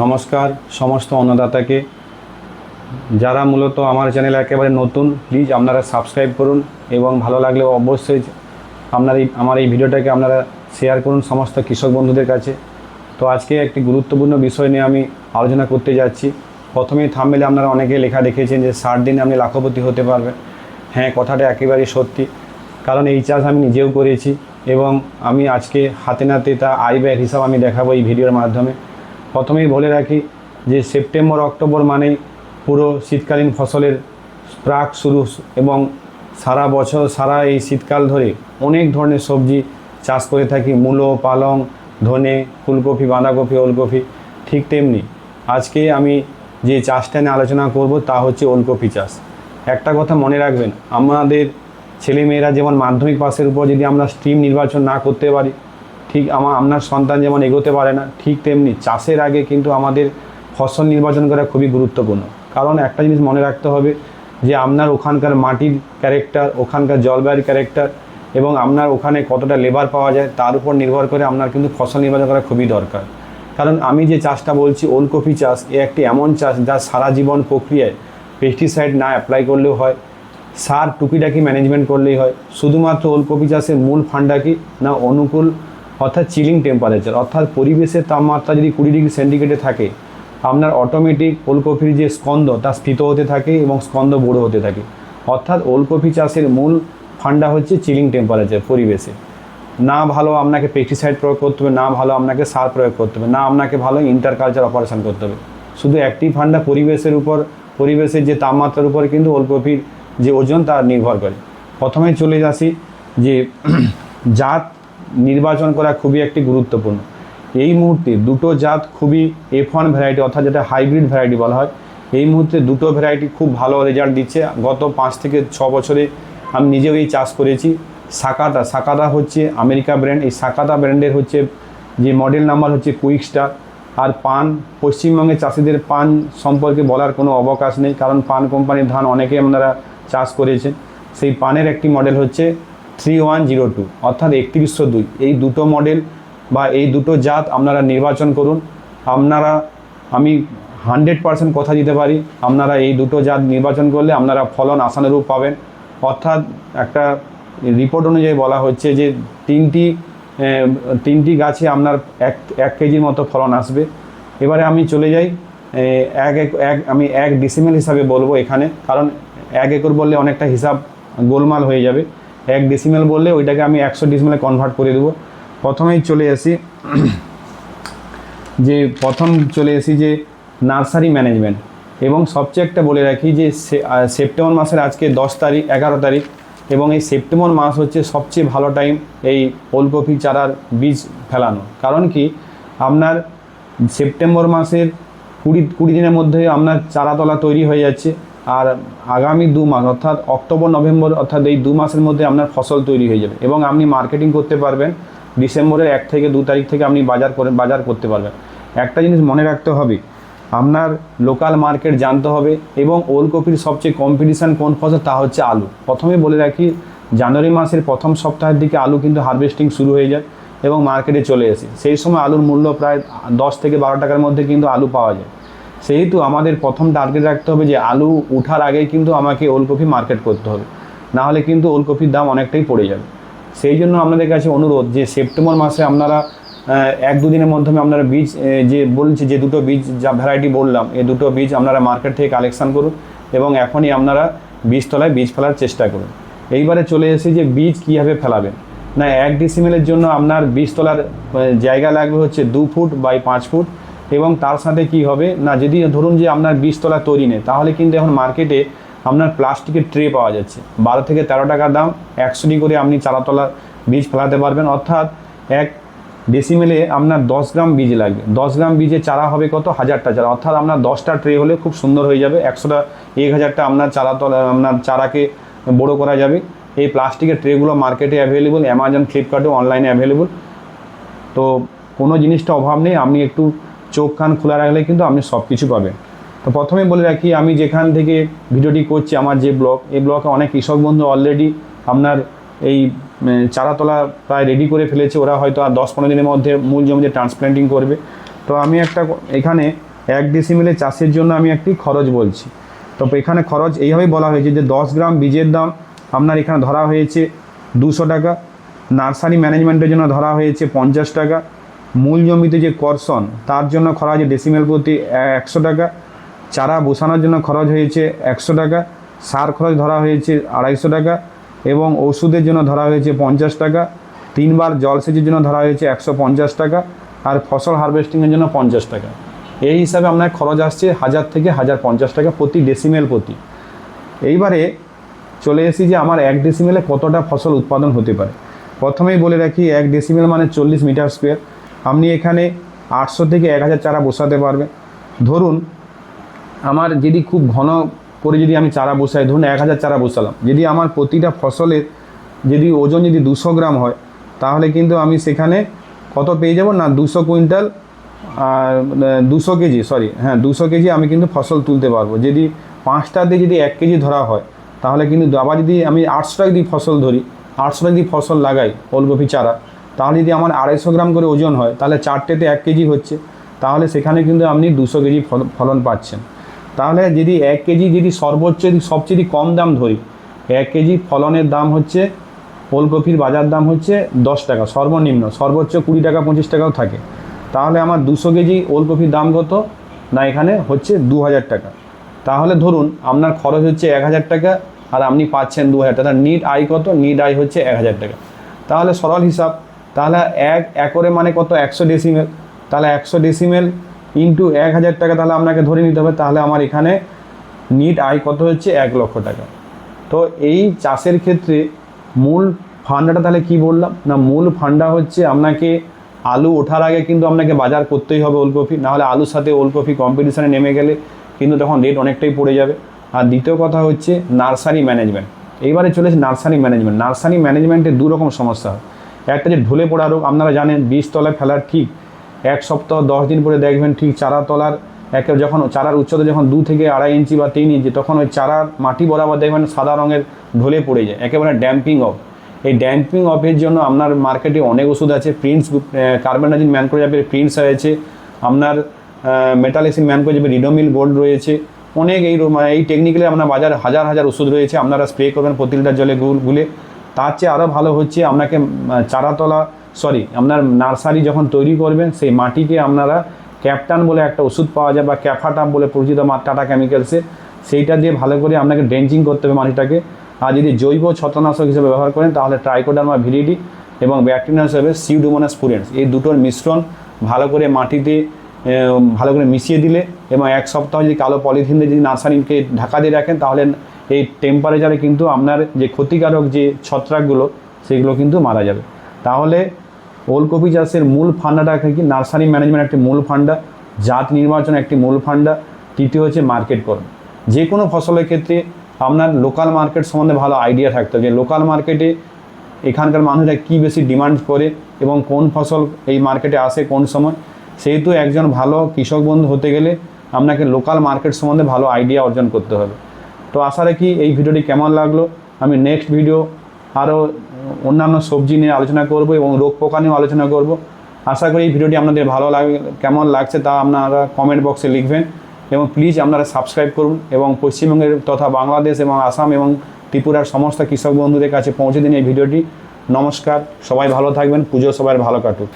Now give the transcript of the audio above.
নমস্কার, সমস্ত অন্নদাতাকে। যারা মূলত আমার চ্যানেলে একেবারে নতুন প্লিজ আপনারা সাবস্ক্রাইব করুন এবং ভালো লাগলে অবশ্যই আপনার এই, আমার এই ভিডিওটাকে আপনারা শেয়ার করুন সমস্ত কৃষক বন্ধুদের কাছে। তো আজকে একটি গুরুত্বপূর্ণ বিষয় নিয়ে আমি আলোচনা করতে যাচ্ছি। প্রথমেই থামবেলে আপনারা অনেকে লেখা দেখেছেন যে ষাট দিনে আপনি লাখপতি হতে পারবেন। হ্যাঁ কথাটা একেবারেই সত্যি। কারণ এই চাষ আমি নিজেও করেছি এবং আমি আজকে হাতে নাতে তা আয় ব্যয়ের হিসাব আমি দেখাবো এই ভিডিওর মাধ্যমে। প্রথমেই বলে রাখি যে সেপ্টেম্বর, অক্টোবর মানেই পুরো শীতকালীন ফসলের প্রাক শুরু এবং সারা বছর, সারা এই শীতকাল ধরে অনেক ধরনের সবজি চাষ করে থাকি। মূলো, পালং, ধনে, ফুলকপি, বাঁধাকপি, ওলকপি, ঠিক তেমনি। আজকে আমি যে চাষটা নিয়ে আলোচনা করব তা হচ্ছে ওলকপি চাষ। একটা কথা মনে রাখবেন, আমাদের ছেলেমেয়েরা যেমন মাধ্যমিক পাসের উপর যদি আমরা স্ট্রিম নির্বাচন না করতে পারি ঠিক আমার, আপনার সন্তান যেমন এগোতে পারে না, ঠিক তেমনি চাষের আগে কিন্তু আমাদের ফসল নির্বাচন করা খুবই গুরুত্বপূর্ণ। কারণ একটা জিনিস মনে রাখতে হবে যে, আপনার ওখানকার মাটির ক্যারেক্টার ওখানকার জলবায়ুর ক্যারেক্টার এবং আপনার ওখানে কতটা লেবার পাওয়া যায়, তার উপর নির্ভর করে আপনার কিন্তু ফসল নির্বাচন করা খুবই দরকার। কারণ আমি যে চাষটা বলছি, ওলকপি চাষ, এ একটি এমন চাষ যা সারা জীবন প্রক্রিয়ায় পেস্টিসাইড না অ্যাপ্লাই করলেও হয়, সার টুকিটাকি ম্যানেজমেন্ট করলেই হয়। শুধুমাত্র ওলকপি চাষের মূল ফান্ডা কি? না, অনুকূল অর্থাৎ চিলিং টেম্পারেচার অর্থাৎ পরিবেশের তাপমাত্রা যদি কুড়ি ডিগ্রি সেন্টিগ্রেডে থাকে, আপনার অটোমেটিক ওলকপির যে স্কন্দ তা স্ফীত হতে থাকে এবং স্কন্দ বড়ো হতে থাকে। অর্থাৎ ওলকপি চাষের মূল ফান্ডা হচ্ছে চিলিং টেম্পারেচার পরিবেশে। না ভালো আপনাকে পেস্টিসাইড প্রয়োগ করতে হবে, না ভালো আপনাকে সার প্রয়োগ করতে হবে, না আপনাকে ভালো ইন্টারকালচার অপারেশন করতে হবে। শুধু একটি ফান্ডা পরিবেশের উপর, পরিবেশের যে তাপমাত্রার উপর কিন্তু ওলকপির যে ওজন, তা নির্ভর করে। প্রথমে চলে আসি যে জাত নির্বাচন করা খুবই একটি গুরুত্বপূর্ণ। এই মুহূর্তে দুটো জাত খুবই এফ ওয়ান ভ্যারাইটি অর্থাৎ যেটা হাইব্রিড ভ্যারাইটি বলা হয়, এই মুহূর্তে দুটো ভ্যারাইটি খুব ভালো রেজাল্ট দিচ্ছে। গত পাঁচ থেকে ছ বছরে আমি নিজেও এই চাষ করেছি। সাকাতা সাকাতা হচ্ছে আমেরিকা ব্র্যান্ড এই সাকাতা ব্র্যান্ডের হচ্ছে যে মডেল নাম্বার হচ্ছে কুইক স্টার আর পান, পশ্চিমবঙ্গের চাষিদের পান সম্পর্কে বলার কোনো অবকাশ নেই, কারণ পান কোম্পানির ধান অনেকে আপনারা চাষ করেছেন। সেই পানের একটি মডেল হচ্ছে থ্রি ওয়ান জিরো টু অর্থাৎ একত্রিশশো দুই। এই দুটো মডেল বা এই দুটো জাত আপনারা নির্বাচন করুন। আপনারা, আমি হান্ড্রেড পার্সেন্ট কথা দিতে পারি, আপনারা এই দুটো জাত নির্বাচন করলে আপনারা ফলন আশানুরূপ পাবেন। অর্থাৎ একটা রিপোর্ট অনুযায়ী বলা হচ্ছে যে তিনটি তিনটি গাছে আপনার এক এক কেজির মতো ফলন আসবে। এবারে আমি চলে যাই এক এক আমি এক ডিসিমেল হিসাবে বলব এখানে, কারণ এক একর বললে অনেকটা হিসাব গোলমাল হয়ে যাবে। এক ডিসিমেল বললে ওইটাকে আমি একশো ডিসিমেলে কনভার্ট করে দেবো। প্রথমেই চলে আসি যে প্রথম চলে এসি যে নার্সারি ম্যানেজমেন্ট এবং সবচেয়ে একটা বলে রাখি যে সেপ্টেম্বর মাসের আজকে দশ তারিখ, এগারো তারিখ এবং এই সেপ্টেম্বর মাস হচ্ছে সবচেয়ে ভালো টাইম এই ওলকপি চারার বীজ ফেলানো। কারণ কি? আপনার সেপ্টেম্বর মাসের কুড়ি কুড়ি দিনের মধ্যে আপনার চারাতলা তৈরি হয়ে যাচ্ছে। আর আগামী দু মাস, অর্থাৎ অক্টোবর, নভেম্বর, অর্থাৎ এই দু মাসের মধ্যে আপনার ফসল তৈরি হয়ে যাবে এবং আপনি মার্কেটিং করতে পারবেন। ডিসেম্বরের এক থেকে দু তারিখ থেকে আপনি বাজার করে, বাজার করতে পারবেন। একটা জিনিস মনে রাখতে হবে, আপনার লোকাল মার্কেট জানতে হবে এবং ওলকপির সবচেয়ে কম্পিটিশান কোন ফসল তা হচ্ছে আলু। প্রথমে বলে রাখি, জানুয়ারি মাসের প্রথম সপ্তাহের দিকে আলু কিন্তু হারভেস্টিং শুরু হয়ে যায় এবং মার্কেটে চলে আসে। সেই সময় আলুর মূল্য প্রায় দশ থেকে বারো টাকার মধ্যে কিন্তু আলু পাওয়া যায়। সেহেতু আমাদের প্রথম টার্গেট রাখতে হবে যে আলু উঠার আগেই কিন্তু আমাকে ওলকপি মার্কেট করতে হবে। না হলে কিন্তু ওলকপির দাম অনেকটাই পড়ে যাবে। সেই জন্য আপনাদের কাছে অনুরোধ যে সেপ্টেম্বর মাসে আপনারা এক দুদিনের মাধ্যমে আপনারা বীজ যে বলছি যে দুটো বীজ যা ভ্যারাইটি বললাম, এই দুটো বীজ আপনারা মার্কেট থেকে কালেকশান করুন এবং এখনই আপনারা বীজতলায় বীজ ফেলার চেষ্টা করুন। এইবারে চলে এসে যে বীজ কীভাবে ফেলাবেন। না, এক ডিসিমেলের জন্য আপনার বীজতলার জায়গা লাগবে হচ্ছে দু ফুট বাই পাঁচ ফুট। এবং তার সাথে কি হবে? না, যদি ধরুন যে আপনার বীজতলা তৈরি নেই, তাহলে কিন্তু এখন মার্কেটে আপনার প্লাস্টিকের ট্রে পাওয়া যাচ্ছে। বারো থেকে তেরো টাকার দাম একশোটি করে আপনি চারাতলা বীজ ফেলাতে পারবেন। অর্থাৎ এক ডেসিমেলে আপনার দশ গ্রাম বীজ লাগবে। দশ গ্রাম বীজে চারা হবে কত? হাজারটা চারা। অর্থাৎ আপনার দশটা ট্রে হলে খুব সুন্দর হয়ে যাবে। একশোটা, এক হাজারটা আপনার চারাতলা, আপনার চারাকে বড় করা যাবে। এই প্লাস্টিকের ট্রেগুলো মার্কেটে অ্যাভেলেবল অ্যামাজন ফ্লিপকার্টে অনলাইনে অ্যাভেলেবল তো কোনো জিনিসটা অভাব নেই। আপনি একটু চোখ কান খোলা রাখলে কিন্তু আপনি সব কিছু পাবেন। তো প্রথমে বলে রাখি, আমি যেখান থেকে ভিডিওটি করছি, আমার যে ব্লগ, এই ব্লগে অনেক কৃষক বন্ধু অলরেডি আপনার এই চারাতলা প্রায় রেডি করে ফেলেছে। ওরা হয়তো আর দশ পনেরো দিনের মধ্যে মূল জমিতে ট্রান্সপ্ল্যান্টিং করবে। তো আমি একটা এখানে এক ডিসিমিলে চাষের জন্য আমি একটি খরচ বলছি। তো এখানে খরচ এইভাবেই বলা হয়েছে যে দশ গ্রাম বীজের দাম আপনার এখানে ধরা হয়েছে দুশো টাকা। নার্সারি ম্যানেজমেন্টের জন্য ধরা হয়েছে পঞ্চাশ টাকা। মূল জমিতে যে কর্ষণ, তার জন্য খরচ ডেসিমেল প্রতি একশো টাকা। চারা বসানোর জন্য খরচ হয়েছে একশো টাকা। সার খরচ ধরা হয়েছে আড়াইশো টাকা এবং ওষুধের জন্য ধরা হয়েছে পঞ্চাশ টাকা। তিনবার জলসেচের জন্য ধরা হয়েছে একশো পঞ্চাশ টাকা আর ফসল হারভেস্টিংয়ের জন্য পঞ্চাশ টাকা। এই হিসাবে আপনার খরচ আসছে হাজার থেকে হাজার পঞ্চাশ টাকা প্রতি ডেসিমেল প্রতি। এইবারে চলে এসেছি যে আমার এক ডেসিমেলে কতটা ফসল উৎপাদন হতে পারে। প্রথমেই বলে রাখি, এক ডেসিমেল মানে চল্লিশ মিটার স্কোয়ার আপনি এখানে আটশো থেকে এক হাজার চারা বসাতে পারবেন। ধরুন, আমার যদি খুব ঘন করে যদি আমি চারা বসাই, ধরুন এক হাজার চারা বসালাম। যদি আমার প্রতিটা ফসলের যদি ওজন যদি দুশো গ্রাম হয়, তাহলে কিন্তু আমি সেখানে কত পেয়ে যাব না, দুশো কুইন্টাল দুশো কেজি সরি হ্যাঁ দুশো কেজি আমি কিন্তু ফসল তুলতে পারব। যদি পাঁচটাতে যদি এক কেজি ধরা হয়, তাহলে কিন্তু আবার যদি আমি আটশো টাকা যদি ফসল ধরি, আটশো টাকা যদি ফসল লাগাই, ওলকপি চারা তাহলে যদি আমার আড়াইশো গ্রাম করে ওজন হয়, তাহলে চারটেতে এক কেজি হচ্ছে। তাহলে সেখানে কিন্তু আপনি দুশো কেজি ফলন পাচ্ছেন। তাহলে যদি এক কেজি যদি সর্বোচ্চ সবচেয়ে কম দাম ধরি, এক কেজি ফলনের দাম হচ্ছে, ওলকপির বাজার দাম হচ্ছে দশ টাকা, সর্বনিম্ন, সর্বোচ্চ কুড়ি টাকা, পঁচিশ টাকাও থাকে। তাহলে আমার দুশো কেজি ওলকপির দাম কত? না, এখানে হচ্ছে দু হাজার টাকা। তাহলে ধরুন আপনার খরচ হচ্ছে এক হাজার টাকা, আর আপনি পাচ্ছেন দু হাজার টাকা। নিট আয় কত? নিট আয় হচ্ছে এক হাজার টাকা। তাহলে সরল হিসাব তাহলে এক একরে মানে কত? একশো ডেসিমেল তাহলে একশো ডেসিমেল ইন্টু এক হাজার টাকা তাহলে আপনাকে ধরে নিতে হবে। তাহলে আমার এখানে নিট আয় কত হচ্ছে? এক লক্ষ টাকা। তো এই চাষের ক্ষেত্রে মূল ফান্ডাটা তাহলে কি বললাম? না, মূল ফান্ডা হচ্ছে আপনাকে আলু ওঠার আগে কিন্তু আপনাকে বাজার করতেই হবে ওলকপি। নাহলে আলুর সাথে ওলকপি কম্পিটিশানে নেমে গেলে কিন্তু তখন রেট অনেকটাই পড়ে যাবে। আর দ্বিতীয় কথা হচ্ছে নার্সারি ম্যানেজমেন্ট। এইবারে চলেছে নার্সারি ম্যানেজমেন্ট। নার্সারি ম্যানেজমেন্টে দু রকম সমস্যা হয়। একটা যে ঢলে পড়া রোগ, আপনারা জানেন বীজতলায় ফেলার ঠিক এক সপ্তাহ, দশ দিন পরে দেখবেন ঠিক চারা তলার একে যখন চারার উচ্চতা যখন দু থেকে আড়াই ইঞ্চি বা তিন ইঞ্চি, তখন ওই চারার মাটি বরাবর দেখবেন সাদা রঙের ঢলে পড়ে যায়, একেবারে ড্যাম্পিং অফ এই ড্যাম্পিং অফের জন্য আপনার মার্কেটে অনেক ওষুধ আছে প্রিন্স কার্বনাজিন ম্যানকোজাবের প্রিন্স রয়েছে, আপনার মেটালিসিন ম্যানকোজাবের রিডোমিল গোল্ড রয়েছে, অনেক এই মানে এই টেকনিক্যালি আপনার বাজার হাজার হাজার ওষুধ রয়েছে, আপনারা স্প্রে করবেন প্রতি লিটার জলে গুলে তার চেয়ে আরও ভালো হচ্ছে আপনাকে চারাতলা সরি আপনার নার্সারি যখন তৈরি করবেন, সেই মাটিকে আপনারা ক্যাপটান বলে একটা ওষুধ পাওয়া যায় বা ক্যাফাটাম বলে পরিচিত টাটা কেমিক্যালসে সেইটা দিয়ে ভালো করে আপনাকে ড্রেঞ্চিং করতে হবে মাটিটাকে। আর যদি জৈব ছত্রনাশক হিসেবে ব্যবহার করেন, তাহলে ট্রাইকোডার্মা ভিরিডি এবং ব্যাকটেরিয়া হিসেবে সিউডোমোনাস স্পুরেন্স এই দুটোর মিশ্রণ ভালো করে মাটিতে ভালো করে মিশিয়ে দিলে এবং এক সপ্তাহ যদি কালো পলিথিন দিয়ে যদি নার্সারিকে ঢাকা দিয়ে রাখেন, তাহলে এই টেম্পারেচারে কিন্তু আপনার যে ক্ষতিকারক যে ছত্রাকগুলো, সেগুলো কিন্তু মারা যাবে। তাহলে ওলকপি চাষের মূল ফান্ডাটা কি? নার্সারি ম্যানেজমেন্ট একটি মূল ফান্ডা, জাত নির্বাচন একটি মূল ফান্ডা, তৃতীয় হচ্ছে মার্কেটকরণ যে কোনো ফসলের ক্ষেত্রে আপনার লোকাল মার্কেট সম্বন্ধে ভালো আইডিয়া থাকতে হবে যে লোকাল মার্কেটে এখানকার মানুষরা কী বেশি ডিমান্ড করে এবং কোন ফসল এই মার্কেটে আসে কোন সময়। সেহেতু একজন ভালো কৃষক বন্ধু হতে গেলে আপনাকে লোকাল মার্কেট সম্বন্ধে ভালো আইডিয়া অর্জন করতে হবে। তো আশা রাখি এই ভিডিওটি কেমন লাগল? আমি নেক্সট ভিডিও আরও অন্যান্য সবজি নিয়ে আলোচনা করব এবং রোগ পোকা নিয়েও আলোচনা করব। আশা করি এই ভিডিওটি আপনাদের ভালো লাগে, কেমন লাগছে তা আপনারা কমেন্ট বক্সে লিখবেন এবং প্লিজ আপনারা সাবস্ক্রাইব করুন এবং পশ্চিমবঙ্গের তথা বাংলাদেশ এবং আসাম এবং ত্রিপুরার সমস্ত কৃষক বন্ধুদের কাছে পৌঁছে দিন এই ভিডিওটি। নমস্কার, সবাই ভালো থাকবেন, পুজো সবাই ভালো কাটুক।